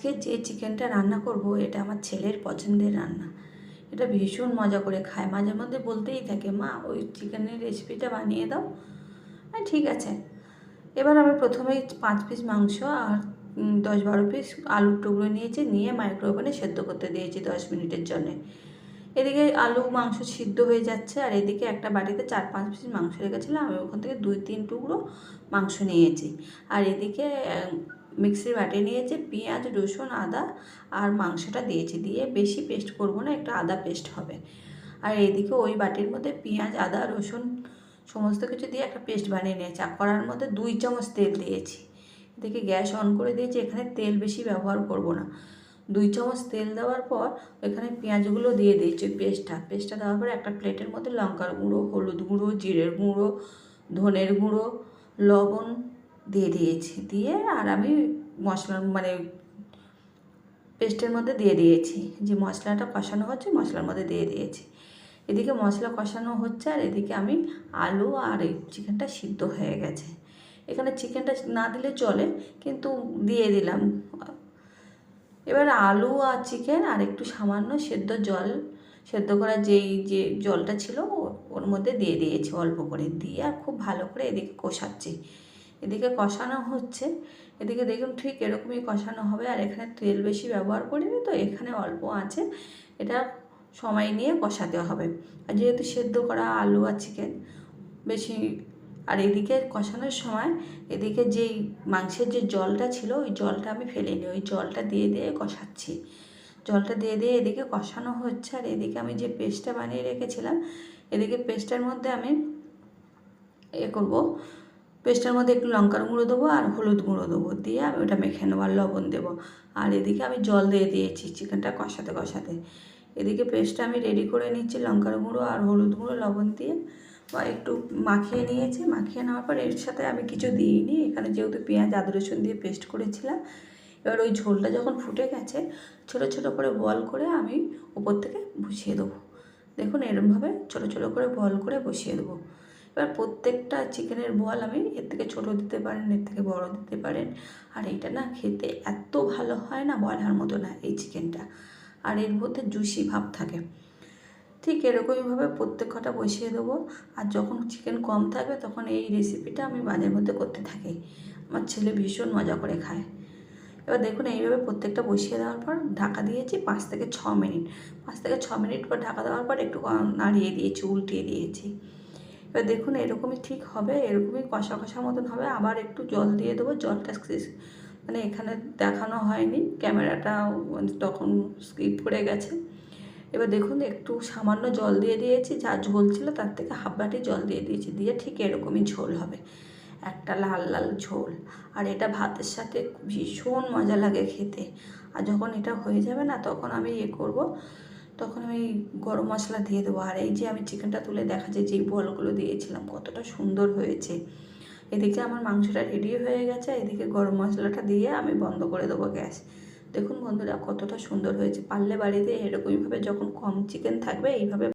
আজকে যে চিকেনটা রান্না করব, এটা আমার ছেলের পছন্দের রান্না। এটা ভীষণ মজা করে খায়। মাঝে মধ্যে বলতেই থাকে, মা, ওই চিকেনের রেসিপিটা বানিয়ে দাও। হ্যাঁ ঠিক আছে। এবার আমি প্রথমেই পাঁচ পিস মাংস আর দশ বারো পিস আলুর টুকরো নিয়েছি, নিয়ে মাইক্রোওভেনে সেদ্ধ করতে দিয়েছি দশ মিনিটের জন্যে। এদিকে আলু মাংস সিদ্ধ হয়ে যাচ্ছে আর এদিকে একটা বাটিতে চার পাঁচ পিস মাংস রেখেছিলাম। আমি ওখান থেকে দুই, তিন টুকরো মাংস নিয়েছি। আর এদিকে মিক্সির বাটি নিয়েছি, পেঁয়াজ, রসুন, আদা আর মাংসটা দিয়েছি। দিয়ে বেশি পেস্ট করব না, একটু আদা পেস্ট হবে। আর এদিকে ওই বাটির মধ্যে পেঁয়াজ, আদা, রসুন সমস্ত কিছু দিয়ে একটা পেস্ট বানিয়ে নিয়েছি। আর কড়ার মধ্যে দুই চামচ তেল দিয়েছি। এদিকে গ্যাস অন করে দিয়েছি, এখানে তেল বেশি ব্যবহার করব না। দুই চামচ তেল দেওয়ার পর এখানে পেঁয়াজগুলো দিয়ে দিয়েছি ওই পেস্টটা পেস্টটা দেওয়ার পর একটা প্লেটের মধ্যে লঙ্কার গুঁড়ো, হলুদ গুঁড়ো, জিরের গুঁড়ো, ধনের গুঁড়ো, লবণ দিয়ে দিয়েছি, দিয়ে আর আমি মশলা মানে পেস্টের মধ্যে দিয়ে দিয়েছি। যে মশলাটা কষানো হচ্ছে, মশলার মধ্যে দিয়ে দিয়েছি। এদিকে মশলা কষানো হচ্ছে আর এদিকে আমি আলু আর চিকেনটা সিদ্ধ হয়ে গেছে। এখানে চিকেনটা না দিলে চলে, কিন্তু দিয়ে দিলাম। এবার আলু আর চিকেন আর একটু সামান্য সেদ্ধ জল, সেদ্ধ করা যেই, যে জলটা ছিল ওর মধ্যে দিয়ে দিয়েছি অল্প করে। দিয়ে আর খুব ভালো করে এদিকে কষাচ্ছি। এদিকে কষানো হচ্ছে। এদিকে দেখুন ঠিক এরকমই কষানো হবে। আর এখানে তেল বেশি ব্যবহার করিনি তো, এখানে অল্প আছে। এটা সময় নিয়ে কষাতে হবে। আর যেহেতু সেদ্ধ করা আলু আর চিকেন বেশি, আর এদিকে কষানোর সময় এদিকে যেই মাংসের যে জলটা ছিল, ওই জলটা আমি ফেলিনি ওই জলটা দিয়ে দিয়ে কষাচ্ছি। জলটা দিয়ে দিয়ে এদিকে কষানো হচ্ছে। আর এদিকে আমি যে পেস্টটা বানিয়ে রেখেছিলাম, এদিকে পেস্টের মধ্যে আমি এ করব পেস্টের মধ্যে একটু লঙ্কার গুঁড়ো দেবো আর হলুদ গুঁড়ো দেবো দিয়ে আমি ওটা মেখে নেব আর লবণ দেবো। আর এদিকে আমি জল দিয়ে দিয়েছি চিকেনটা কষাতে কষাতে। এদিকে পেস্টটা আমি রেডি করে নিচ্ছি লঙ্কার গুঁড়ো আর হলুদ গুঁড়ো, লবণ দিয়ে। বা একটু মাখিয়ে নিয়েছি, মাখিয়ে নেওয়ার পর এর সাথে আমি কিছু দিইনি। এখানে যেহেতু পেঁয়াজ, আদা, রসুন দিয়ে পেস্ট করেছিলাম, এবার ওই ঝোলটা যখন ফুটে গেছে, ছোটো ছোটো করে বল করে আমি উপর থেকে বসিয়ে দেবো। দেখুন এরমভাবে ছোটো ছোটো করে বল করে বসিয়ে দেবো। এবার প্রত্যেকটা চিকেনের বল আমি এর থেকে ছোটো দিতে পারেন, এর থেকে বড় দিতে পারেন। আর এইটা না খেতে এত ভালো হয় না বলার মতো না এই চিকেনটা। আর এর মধ্যে জুসি ভাব থাকে। ঠিক এরকমইভাবে প্রত্যেক কটা বসিয়ে দেবো। আর যখন চিকেন কম থাকবে তখন এই রেসিপিটা আমি মাঝে মধ্যে করতে থাকি। আমার ছেলে ভীষণ মজা করে খায়। এবার দেখুন এইভাবে প্রত্যেকটা বসিয়ে দেওয়ার পর ঢাকা দিয়েছি পাঁচ থেকে ছ মিনিট। পাঁচ থেকে ছ মিনিট পর ঢাকা দেওয়ার পর একটু নাড়িয়ে দিয়েছি, উল্টিয়ে দিয়েছি। এবার দেখুন, এরকমই ঠিক হবে, এরকমই কষা কষা মতন হবে, আবার একটু জল দিয়ে দেবো জলটা মানে এখানে দেখানো হয়নি, ক্যামেরাটা তখন স্কিপ করে গেছে। এবার দেখুন, একটু সামান্য জল দিয়ে দিয়েছি, যা ঝোল ছিল তার থেকে হাফ বাটি জল দিয়ে দিয়েছি, দিয়ে ঠিক এরকমই ঝোল হবে, একটা লাল লাল ঝোল। আর এটা ভাতের সাথে ভীষণ মজা লাগে খেতে, আর যখন এটা হয়ে যাবে না, তখন আমি ইয়ে করব তখন আমি গরম মশলা দিয়ে দেবো। আর এই যে আমি চিকেনটা তুলে দেখা যায় যেই বলগুলো দিয়েছিলাম, কতটা সুন্দর হয়েছে। এদিকে আমার মাংসটা রেডি হয়ে গেছে, এদিকে গরম মশলাটা দিয়ে আমি বন্ধ করে দেবো গ্যাস। দেখুন বন্ধুরা, কতটা সুন্দর হয়েছে। পারলে বাড়িতে এরকমইভাবে যখন কম চিকেন থাকবে, এইভাবে